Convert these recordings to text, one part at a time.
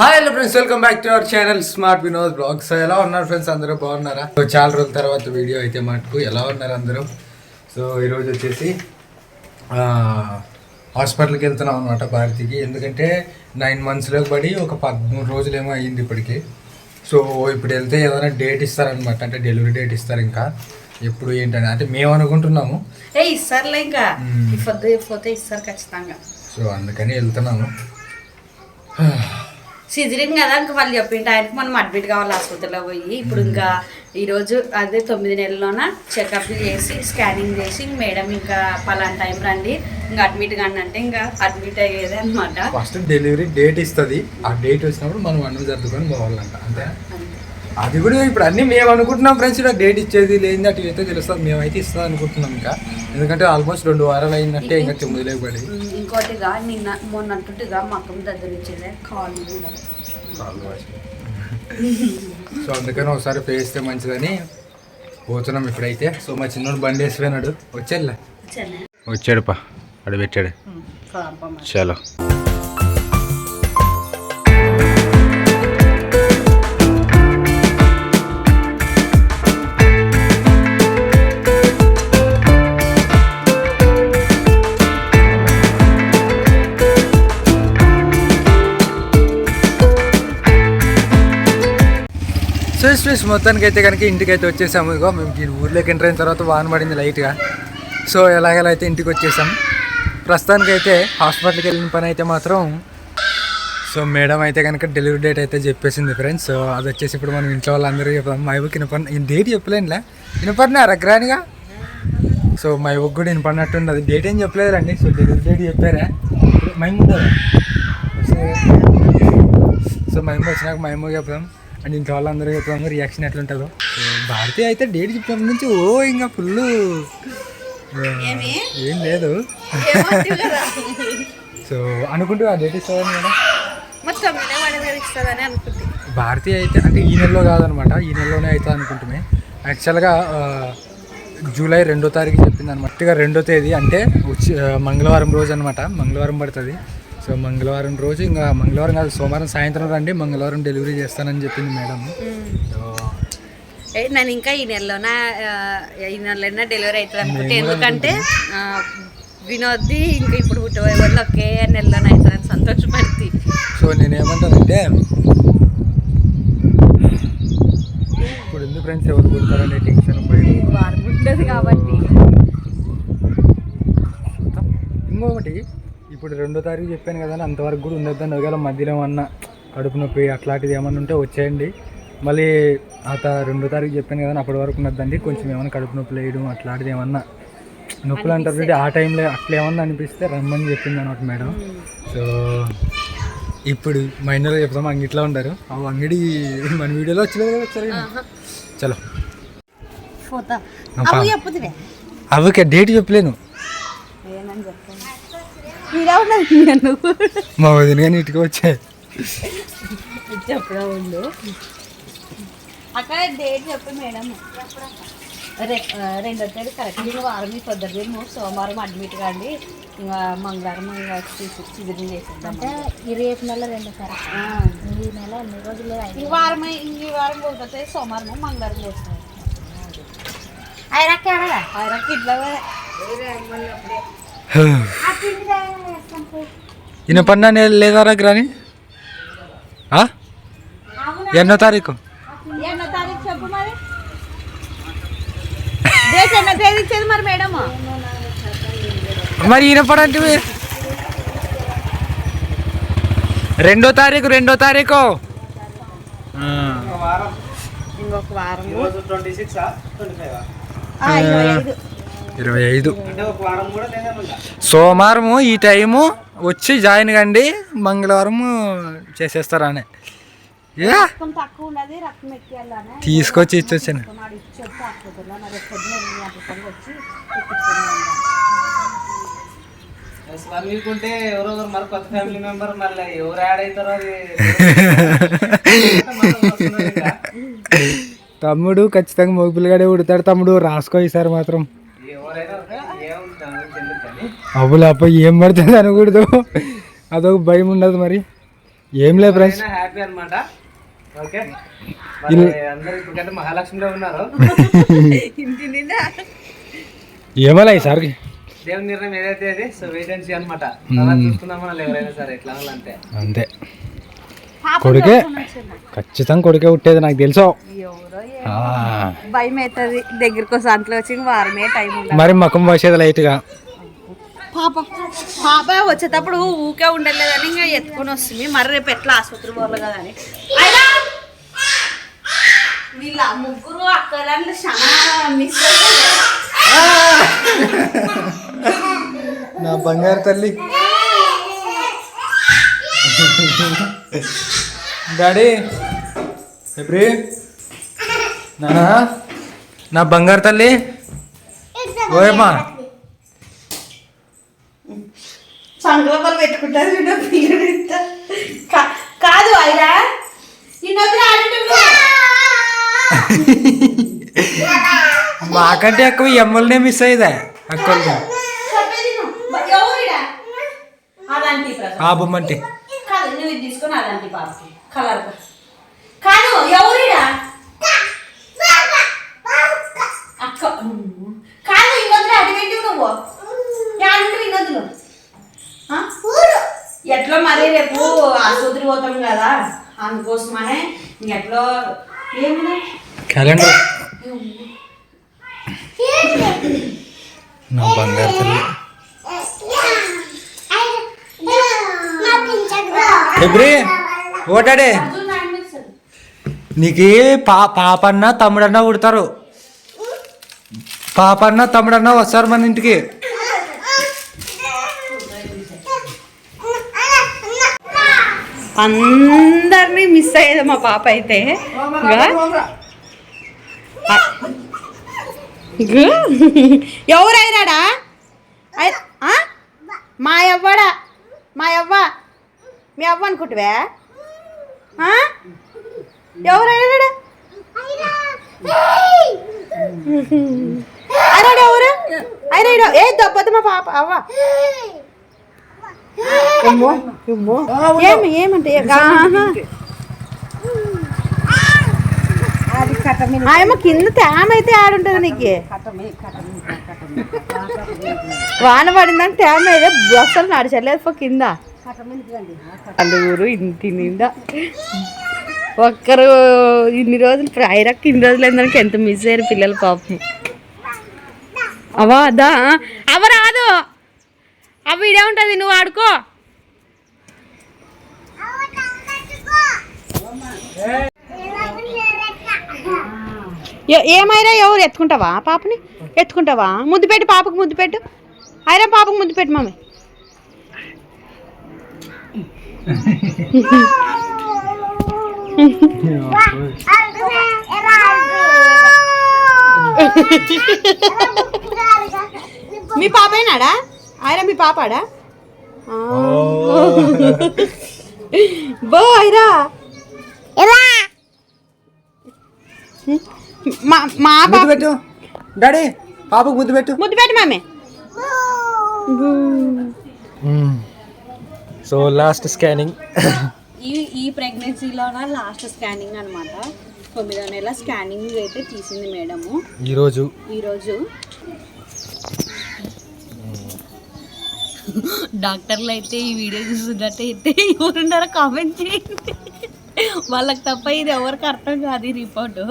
Hi hello friends welcome back to our channel smart Vinod blog so ఎలా ఉన్నారు friends అందరూ బాగున్నారా? So చాలా రోజుల తర్వాత వీడియో అయితే మటుకు ఎలా ఉన్నారు అందరూ? సో ఈరోజు వచ్చేసి హాస్పిటల్కి వెళ్తున్నాం అనమాట భారతికి. ఎందుకంటే నైన్ మంత్స్లో పడి ఒక పదమూడు రోజులు ఏమో అయ్యింది ఇప్పటికి. సో ఇప్పుడు వెళ్తే ఏదైనా డేట్ ఇస్తారనమాట అంటే డెలివరీ డేట్ ఇస్తారు ఇంకా. ఎప్పుడు ఏంటని. అంటే మేము అనుకుంటున్నాము. ఏ ఇస్తారులే ఇంకా. పోతే ఇస్తారు ఖచ్చితంగా. సో అందుకని వెళ్తున్నాము. సిజరిన్ కదా ఇంకా వాళ్ళు చెప్పింటే ఆయనకి మనం అడ్మిట్ కావాలి ఆసుపత్రిలో పోయి. ఇప్పుడు ఇంకా ఈరోజు అదే తొమ్మిది నెలల్లోన చెకప్ చేసి స్కానింగ్ చేసి మేడం ఇంకా పలానా టైం రండి ఇంకా అడ్మిట్ కానీ అంటే ఇంకా అడ్మిట్ అయ్యేది అనమాట ఫస్ట్ డెలివరీ డేట్ ఇస్తుంది. ఆ డేట్ వచ్చినప్పుడు మనం అన్నం సర్దుకొని పోవాలంట అంతే. అది కూడా ఇప్పుడు అన్ని మేము అనుకుంటున్నాం ఫ్రెండ్స్ ఇక్కడ డేట్ ఇచ్చేది లేని అటు అయితే తెలుస్తుంది. మేమైతే ఇస్తాం అనుకుంటున్నాం ఇంకా. ఎందుకంటే ఆల్మోస్ట్ రెండు వారాలు అయినట్టే ఇంకా తొమ్మిది లేక పడి ఇంకోటిగా నిన్న మొన్న అంటుంటిగా మకం దగ్గర ఇచ్చేదే కాల్ కూడా. సో అందుకని ఒకసారి పేస్తే మంచిదని పోతున్నాం ఇప్పుడైతే. సో మా చిన్నోడు బండి వేసిపోయినాడు వచ్చేళ్ళ? చెన్నై వచ్చాడు పా అడు పెట్టాడు చలో. సో స్పేస్ మొత్తానికి అయితే కనుక ఇంటికి అయితే వచ్చేసాము. ఇగో మేము దీని ఊర్లోకి ఎంటర్ అయిన తర్వాత వాన పడింది లైట్గా. సో ఎలాగెలా అయితే ఇంటికి వచ్చేసాం. ప్రస్తుతానికి అయితే హాస్పిటల్కి వెళ్ళిన పని అయితే మాత్రం సో మేడం అయితే కనుక డెలివరీ డేట్ అయితే చెప్పేసింది ఫ్రెండ్స్ సో అది వచ్చేసి ఇప్పుడు మనం ఇంట్లో వాళ్ళందరూ చెప్తాం మా ఇవ్వకి వినపడిన డేట్ చెప్పలేనులే. వినపడినారా గ్రానిగా సో మా ఇవ్వకు కూడా వినపడినట్టుంది. అది డేట్ ఏం చెప్పలేదండి సో డెలివరీ డేట్ చెప్పారా? మేము సో మేము వచ్చినాక మేము చెప్తాం అండ్ ఇంట్లో వాళ్ళందరూ చెప్తాము రియాక్షన్ ఎట్లుంటుందో. సో భారతి అయితే డేట్ చెప్పినప్పటి నుంచి ఓ ఇంకా ఫుల్? ఏం లేదు. సో అనుకుంటూ ఆ డేట్ మేడం? ఇస్తుందని అనుకుంటే భారతి అయితే అంటే ఈ నెలలో కాదనమాట ఈ నెలలోనే అవుతుంది అనుకుంటుమే యాక్చువల్గా జూలై రెండో తారీఖు చెప్పింది అనమాట ఇక రెండో తేదీ అంటే మంగళవారం రోజు అనమాట మంగళవారం పడుతుంది. సో మంగళవారం రోజు ఇంకా మంగళవారం కాదు సోమవారం సాయంత్రం రండి మంగళవారం డెలివరీ చేస్తానని చెప్పింది మేడం సో ఏ, నేను ఇంకా ఈ నెలలోన ఆ, ఈ నెలలోనే డెలివరీ అవుతుంది అనుకుంటే ఎందుకంటే వినోద్ది ఇంకా ఇప్పుడు పుట్టబోయే వాళ్ళు ఒకే నెలలోనే అవుతుందని సంతోషపడుతుంది సో నేనేమంటానంటే ఇప్పుడు ఎందుకు ఫ్రెండ్స్ ఎవరు పుడతారనే టెన్షన్ ఉండదు కాబట్టి. ఇంకొకటి ఇప్పుడు రెండో తారీఖు చెప్పాను కదా అంతవరకు కూడా ఉండొద్దని ఒకవేళ మధ్యలో ఏమన్నా కడుపు నొప్పి అట్లాంటిది ఏమన్నా ఉంటే వచ్చేయండి. మళ్ళీ అత రెండో తారీఖు చెప్పాను కదా అప్పటి వరకు ఉండొద్దండి కొంచెం ఏమైనా కడుపు నొప్పి వేయడం అట్లాంటిది ఏమన్నా. నొప్పులు అంటారు ఆ టైంలో అట్లా ఏమన్నా అనిపిస్తే రమ్మని చెప్పింది అనమాట మేడం. సో ఇప్పుడు మైనర్ చెప్తాం అంగిట్లో ఉంటారు ఆ అంగడి మన వీడియోలో వచ్చలేదు కదా ఒకసారి చలో. అవకే డేట్ చెప్పలేను. మీరే ఉన్నది నేను మా వదిన కానీ ఇటుకు వచ్చాయి. చెప్పడం ఉండు. అక్కడ డేట్ చెప్పు మేడం. రెండో తేదీ కరెక్ట్. ఇంకా వారం ఈ పొద్దున్న సోమవారం అడ్మిట్ కాండి. ఇంకా మంగళవారం ఇంకా సిజరింగ్ చేసేద్దాం. ఈ రేపు నెల రెండో ఈ నెల ఎన్ని రోజులు ఈ వారం ఈ వారం పోతే సోమవారం మంగళవారం చేస్తాం. ఐరాకి ఆడదా ఆయనకి ఇట్లా ఈయన పన్నా లేదారా గ్రాని? ఎన్నో తారీఖు? ఎన్నో తారీఖు చెప్పు మరి. డేట్ ఎన్నో తేదీ ఇచ్చేది మరి రెండో తారీఖు రెండో తారీఖు. ఇంకొక వారం. ట్వంటీ సిక్స్ ట్వంటీ ఫైవ్ ఆ, ఇరవై ఐదు. సోమవారము ఈ టైము వచ్చి జాయిన్ కండి మంగళవారము చేసేస్తారని. తీసుకొచ్చి ఇచ్చొచ్చాను. ఎవరో ఒకరు మరి కొత్త ఫ్యామిలీ మెంబర్ మళ్ళీ ఎవరు యాడ్ అవుతారో. తమ్ముడు ఖచ్చితంగా మగ పిల్లగాడే ఉడతాడు తమ్ముడు రాసుకో ఈసారి మాత్రం ఎవరైనా ఒకటే, ఏముంది దాని అబ్బులు అప్ప ఏం పడుతుంది అనకూడదు. అదొక భయం ఉండదు మరి. ఏం లేదు ఫ్రెండ్స్ హ్యాపీ అన్నమాట. ఓకే. అందరు ఇప్పటికంటే మహాలక్ష్మిలో ఉన్నారు. ఏమలా ఈసారికి దేవుని నిర్ణయం ఏదైతే అది సో వెయిట్ అండ్ సీ అనమాట తర్వాత చూసుకుందాం మనం ఎవరైనా సరే ఎట్లా అంటే. అంతే. కొడుకే? ఖచ్చితంగా కొడుకే ఉట్టేది నాకు తెలుసు. భయం అవుతుంది దగ్గరికి వచ్చి వారమే టైం మరి మకం పోసేది లైట్గా పాప. పాప వచ్చేటప్పుడు ఊకే ఉండలేదని ఇంకా ఎత్తుకొని వస్తుంది. మరి రేపు ఎట్లా ఆసుపత్రి పోవాలి కదా అని. అయినా వీళ్ళ ముగ్గురు అక్కలు చాలా మిస్ నా బంగారు తల్లి. డాడీ ఎప్పుడు నానా? నా బంగారు తల్లి? ఓయమ్మా. సంకల్పాలు పెట్టుకుంటారు వీడు. కా- కాదు అయినా మాకంటే ఎక్కువ ఎమ్మల్నే మిస్ అయ్యేదా ప్రసాద్. ఆ పాప కలర్ కాదు ఎవరిడా అక్క. కాదు ఇన్నొద్దు అటు పెట్టి నువ్వు. యాడుంటే ఇన్నొద్దులు ఎట్లా మరి రేపు ఆసుపత్రి పోతాం కదా అందుకోసమనే ఎట్లో ఏమి క్యాలెండర్. నా బంగారు తల్లి. ఎబ్రి ఓటాడే. నీకు పా పాపన్న తమ్ముడన్న పుడతారు. పాపన్న తమ్ముడన్న వస్తారు మన ఇంటికి. అందరినీ మిస్ అయ్యేది మా పాప అయితే. ఎవరైనాడా? మా అవ్వడా మా అవ్వ మీ అవ్వ అనుకుంటువే? ఎవరైనాడా? అయినాడు ఎవరు? అయినాడు ఏ దొబ్బదు మా పాప అవ్వ. ఏమి? ఏమంటే. ఆయమ్మ కింద తేమ అయితే ఆడుంటుంది నీకు. వాన పడిందని తేమ అయితే అసలు నడిచలేదు పో కింద. అలుగురు ఇంటి నిండా. ఒక్కరు ఇన్ని రోజులు ఫ్రైరక్ ఇన్ని రోజులు ఏందానికి ఎంత మిస్ అయ్యారు పిల్లలు పాపం. అవా అదా అవ రాదు. అవి ఇడే ఉంటుంది నువ్వు ఆడుకో. ఏ- ఏమైనా ఎవరు ఎత్తుకుంటావా? పాపని? ఎత్తుకుంటావా? ముద్దు పెట్టు పాపకు ముద్దు పెట్టు. అయినా పాపకు ముద్దు పెట్టు మమ్మీ. మీ పాపేనాడా ఆయన మీ పాపాడా? ఆ. బో ఐరా మా మా పాప పెట్టు. డాడీ పాపకు ముద్దు పెట్టు. ముద్దు పెట్టు మమ్మీ సో లాస్ట్ స్కానింగ్ ఈ ఈ ప్రెగ్నెన్సీలోన లాస్ట్ స్కానింగ్ అనమాట తొమ్మిదో నెల స్కానింగ్ అయితే తీసింది మేడము. ఈరోజు. ఈరోజు. డాక్టర్లు అయితే ఈ వీడియో చూస్తున్నట్టయితే ఎవరున్నారో కామెంట్ చేయండి. వాళ్ళకి తప్ప ఇది ఎవరికి అర్థం కాదు ఈ రిపోర్టు.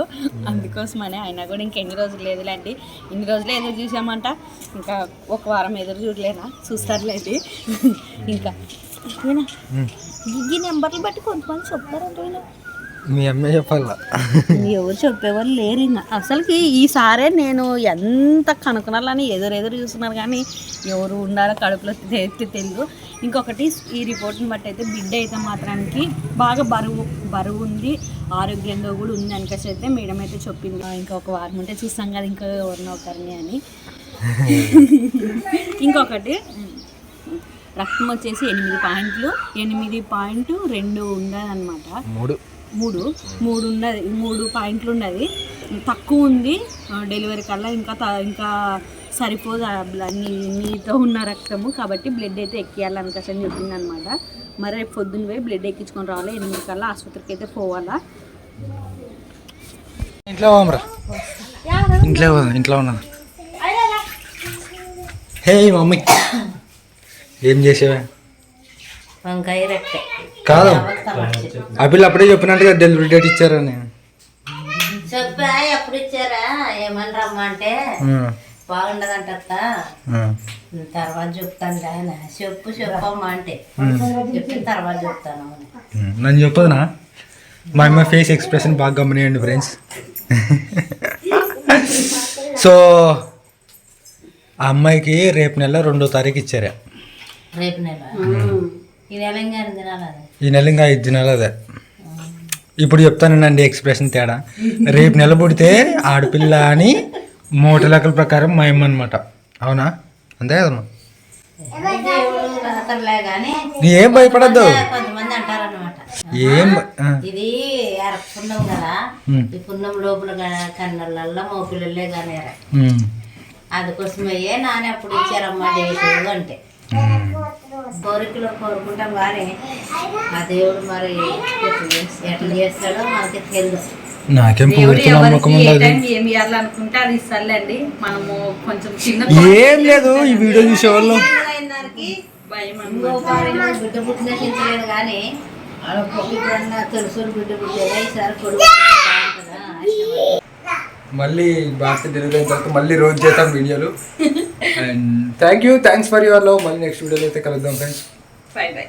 అందుకోసమనే అయినా కూడా ఇంకెన్ని రోజులు లేదులేండి. ఇన్ని రోజులు ఎదురు చూసామంట. ఇంకా ఒక వారం ఎదురు చూడలేనా చూస్తారులేండి ఇంకా. ఈ నెంబర్లు బట్టి కొంతమంది చెప్తారంట. మీ అమ్మాయి చెప్పాలా? ఎవరు చెప్పేవాళ్ళు లేరు ఇంకా. అసలుకి ఈసారే నేను ఎంత కనుక్కున్నాలని ఎదురు ఎదురు చూస్తున్నారు కానీ ఎవరు ఉన్నారో కడుపులో తె- తెలియదు ఇంకొకటి ఈ రిపోర్ట్ని బట్టి అయితే బిడ్డ అయితే మాత్రానికి బాగా బరువు బరువు ఉంది ఆరోగ్యంగా కూడా ఉంది అనికేసి అయితే మేడం అయితే చెప్పింది. "ఆ, ఇంకా ఒక వారం ఉంటే చూస్తాం కదా ఇంకా ఎవరినో ఒకరిని అని. ఇంకొకటి రక్తం వచ్చేసి ఎనిమిది పాయింట్లు ఎనిమిది పాయింట్ రెండు ఉండదన్నమాట మూడు. మూడు. మూడు ఉన్నది మూడు పాయింట్లు ఉన్నది తక్కువ ఉంది డెలివరీ కల్లా ఇంకా త- ఇంకా సరిపోదు. నీ నీతో ఉన్న రక్తము. కాబట్టి బ్లడ్ అయితే ఎక్కియాలనుకోసం చెప్పింది అనమాట మరి రేపు పొద్దున్న పోయి బ్లడ్ ఎక్కించుకొని రావాలి. ఎనిమిది కల్లా ఆసుపత్రికి అయితే పోవాలా? ఇంట్లో పోమరా? ఇంట్లో పోదాం, ఇంట్లో ఉన్నాను హే మమ్మీ. ఏం చేసేవా? వంకాయ రెట్టే కాదు. పిల్ల అప్పుడే చెప్పినట్టుగా డెలివరీ డేట్ ఇచ్చారని. చెప్పా ఎప్పుడు ఇచ్చారా? ఏమని రమ్మంటే బాగుండదంట. తర్వాత చెప్తాను ఆయన చెప్పు చెప్పమ్మా అంటే. చెప్పిన తర్వాత చెప్తాను నన్ను చెప్పదునా? మా అమ్మ ఫేస్ ఎక్స్ప్రెషన్ బాగా గమనియండి ఫ్రెండ్స్ సో ఆ అమ్మాయికి రేపు నెల రెండో తారీఖు ఇచ్చారా. రేపు నెల. ఈ నెల ఇంకా ఐదు దినాలు అదే. ఇప్పుడు చెప్తానండి ఎక్స్ప్రెషన్ తేడా. రేపు నెల పుడితే ఆడపిల్ల అని మూట లెక్కల ప్రకారం మా అమ్మ అనమాట అవునా? అంతే కదమ్మా. కానీ నీ ఏం భయపడద్దు. ఏం ఇది ఎరపున్నాం కదా. ఈ పున్నం లోపల కన్నులల్లో మోపిల్లలే ఉమ్, అందుకోసమయ్యే నాన్న ఎప్పుడు ఇచ్చారమ్మా డేటు అంటే. కోరికలు కోరుకుంటాం కానీ ఆ దేవుడు మరి ఎట్లా చేస్తాడో మనకి తెలుసు. నాకేం ఏ అది ఇస్తారులేండి మనము కొంచెం చిన్న ఏం లేదు ఈ వీడియో చూసేవాళ్ళు. బిడ్డ పుట్టిన చింతలేదు కానీ తెలుసు బిడ్డ పుట్టేదా ఈసారి. మళ్ళీ భారత డెలివరీ అయిన తర్వాత మళ్ళీ రోజు చేద్దాం వీడియోలు. And thank you thanks for your love మళ్ళీ నెక్స్ట్ వీడియోలో అయితే కలుద్దాం ఫ్రెండ్స్ బై బై